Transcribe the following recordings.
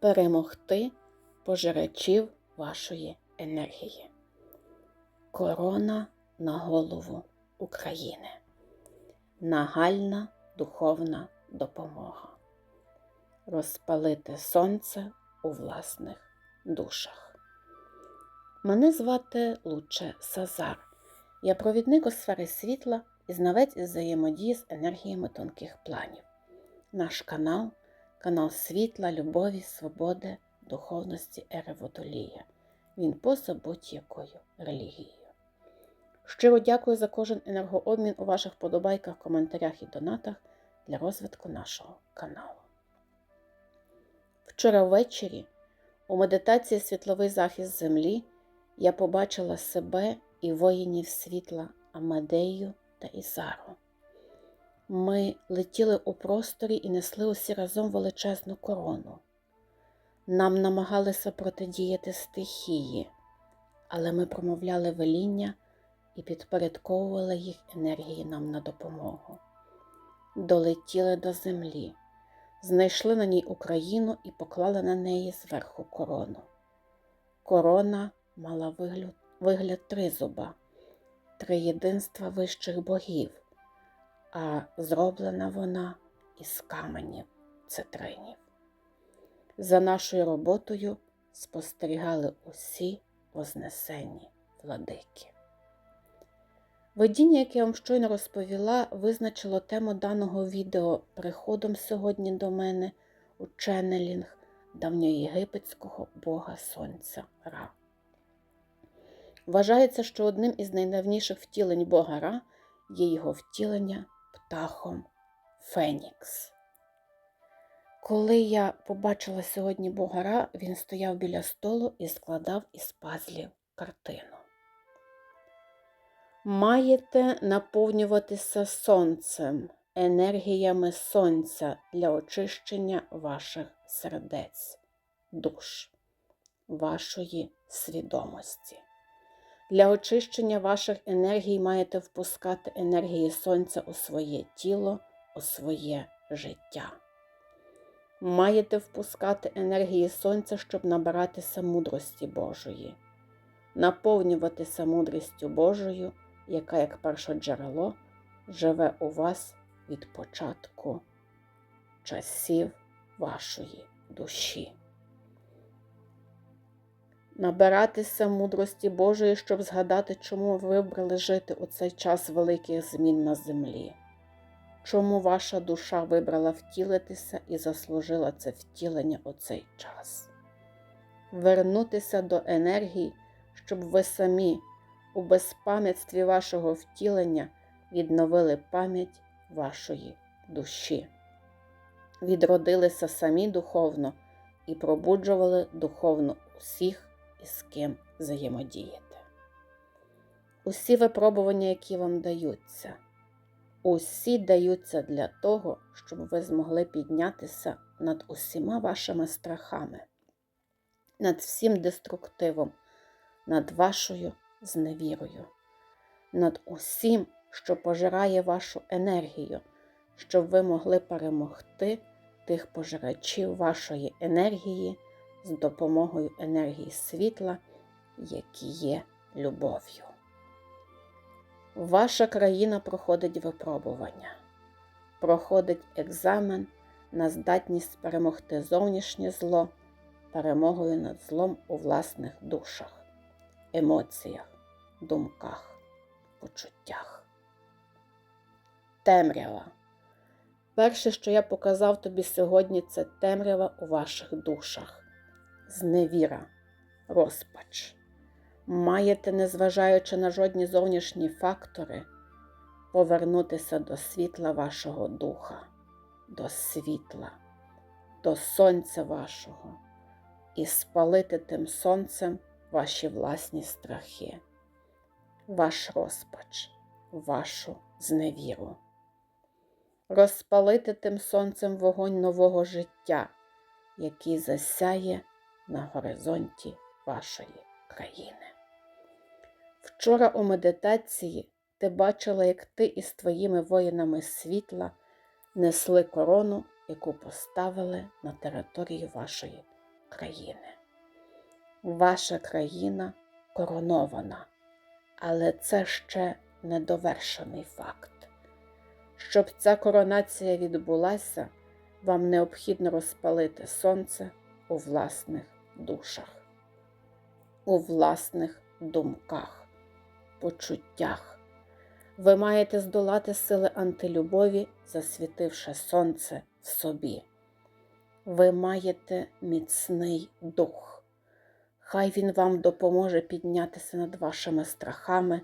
перемогти пожирачів вашої енергії. Корона на голову України. Нагальна духовна допомога. Розпалити сонце у власних душах. Мене звати Луче Сазар. Я провідник у сфери світла і знавець із взаємодії з енергіями тонких планів. Наш канал канал світла, любові, свободи, духовності ери Водолія. Він поза будь-якою релігією. Щиро дякую за кожен енергообмін у ваших подобайках, коментарях і донатах для розвитку нашого каналу. Вчора ввечері у медитації Світловий захист Землі я побачила себе і воїнів світла Амадею та Ізару. Ми летіли у просторі і несли усі разом величезну корону. Нам намагалися протидіяти стихії, але ми промовляли веління і підпорядковували їх енергії нам на допомогу. Долетіли до землі, знайшли на ній Україну і поклали на неї зверху корону. Корона мала вигляд, вигляд тризуба, триєдинства вищих богів, а зроблена вона із каменів цитринів. За нашою роботою спостерігали усі вознесені владики. Видіння, яке я вам щойно розповіла, визначило тему даного відео приходом сьогодні до мене у ченнелінг давньоєгипетського бога Сонця Ра. Вважається, що одним із найдавніших втілень бога Ра є його втілення птахом Фенікс. Коли я побачила сьогодні бога Ра, він стояв біля столу і складав із пазлів картину. Маєте наповнюватися сонцем, енергіями сонця для очищення ваших сердець, душ, вашої свідомості. Для очищення ваших енергій маєте впускати енергії сонця у своє тіло, у своє життя. Маєте впускати енергії сонця, щоб набиратися мудрості Божої, наповнюватися мудрістю Божою яка, як перше джерело, живе у вас від початку часів вашої душі. Набиратися мудрості Божої, щоб згадати, чому ви вибрали жити у цей час великих змін на землі, чому ваша душа вибрала втілитися і заслужила це втілення у цей час. Вернутися до енергії, щоб ви самі у безпам'ятстві вашого втілення відновили пам'ять вашої душі, відродилися самі духовно і пробуджували духовно усіх, із ким взаємодієте. Усі випробування, які вам даються, усі даються для того, щоб ви змогли піднятися над усіма вашими страхами, над всім деструктивом, над вашою з невірою, над усім, що пожирає вашу енергію, щоб ви могли перемогти тих пожирачів вашої енергії з допомогою енергії світла, які є любов'ю. Ваша країна проходить випробування, проходить екзамен на здатність перемогти зовнішнє зло перемогою над злом у власних душах емоціях, думках, почуттях. Темрява. Перше, що я показав тобі сьогодні, це темрява у ваших душах, зневіра, розпач. Маєте, незважаючи на жодні зовнішні фактори, повернутися до світла вашого духа, до світла, до сонця вашого і спалити тим сонцем ваші власні страхи, ваш розпач, вашу зневіру. Розпалити тим сонцем вогонь нового життя, який засяє на горизонті вашої країни. Вчора у медитації ти бачила, як ти із твоїми воїнами світла несли корону, яку поставили на території вашої країни. Ваша країна коронована, але це ще недовершений факт. Щоб ця коронація відбулася, вам необхідно розпалити сонце у власних душах, у власних думках, почуттях. Ви маєте здолати сили антилюбові, засвітивши сонце в собі. Ви маєте міцний дух. Хай він вам допоможе піднятися над вашими страхами,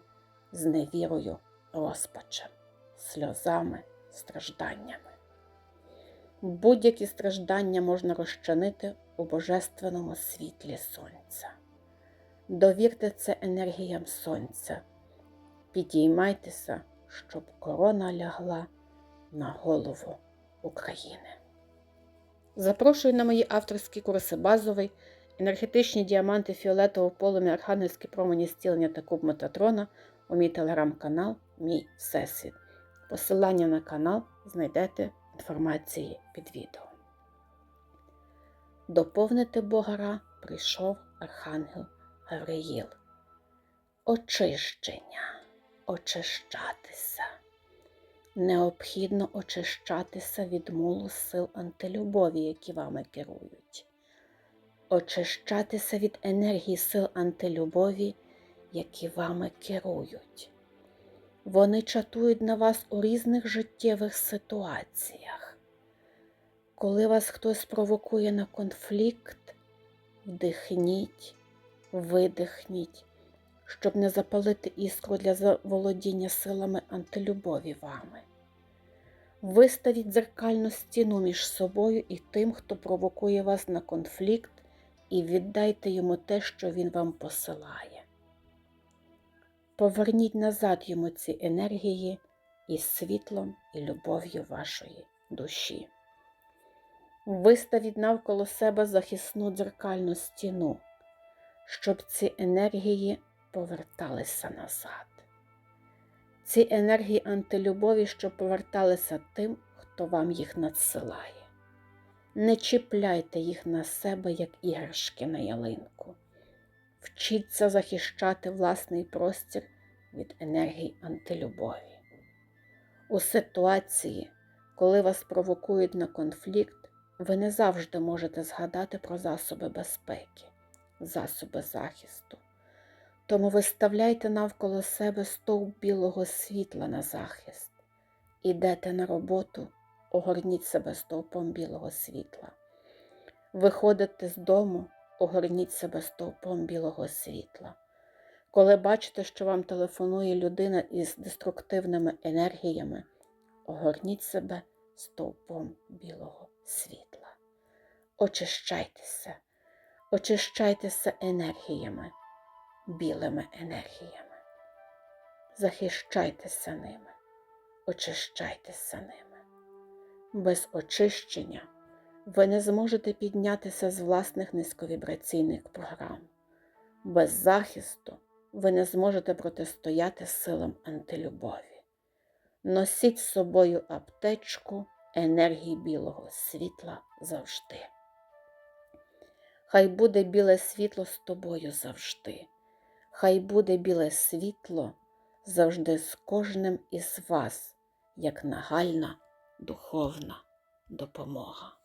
зневірою, розпачем, сльозами, стражданнями. Будь-які страждання можна розчинити у божественному світлі сонця. Довірте це енергіям сонця. Підіймайтеся, щоб корона лягла на голову України. Запрошую на мої авторські курси базовий, енергетичні діаманти фіолетового полум'я, архангельські промені зцілення та куб Метатрона у мій телеграм-канал Мій Всесвіт. Посилання на канал знайдете в інформації під відео. Доповнити Богара прийшов Архангел Гавриїл. Очищення, очищатися. Необхідно очищатися від мулу сил антилюбові, які вами керують. Очищатися від енергії сил антилюбові, які вами керують. Вони чатують на вас у різних життєвих ситуаціях. Коли вас хтось провокує на конфлікт, вдихніть, видихніть, щоб не запалити іскру для заволодіння силами антилюбові вами. Виставіть дзеркальну стіну між собою і тим, хто провокує вас на конфлікт, і віддайте йому те, що він вам посилає. Поверніть назад йому ці енергії із світлом і любов'ю вашої душі. Виставіть навколо себе захисну дзеркальну стіну, щоб ці енергії поверталися назад. Ці енергії антилюбові, щоб поверталися тим, хто вам їх надсилає. Не чіпляйте їх на себе, як іграшки на ялинку. Вчіться захищати власний простір від енергії антилюбові. У ситуації, коли вас провокують на конфлікт, ви не завжди можете згадати про засоби безпеки, засоби захисту. Тому виставляйте навколо себе стовп білого світла на захист. Ідете на роботу, огорніть себе стовпом білого світла. Виходите з дому, огорніть себе стовпом білого світла. Коли бачите, що вам телефонує людина із деструктивними енергіями, огорніть себе стовпом білого світла. Очищайтеся, очищайтеся енергіями, білими енергіями. Захищайтеся ними, очищайтеся ними. Без очищення ви не зможете піднятися з власних низьковібраційних програм. Без захисту ви не зможете протистояти силам антилюбові. Носіть з собою аптечку енергії білого світла завжди. Хай буде біле світло з тобою завжди. Хай буде біле світло завжди з кожним із вас, як нагальна духовна допомога.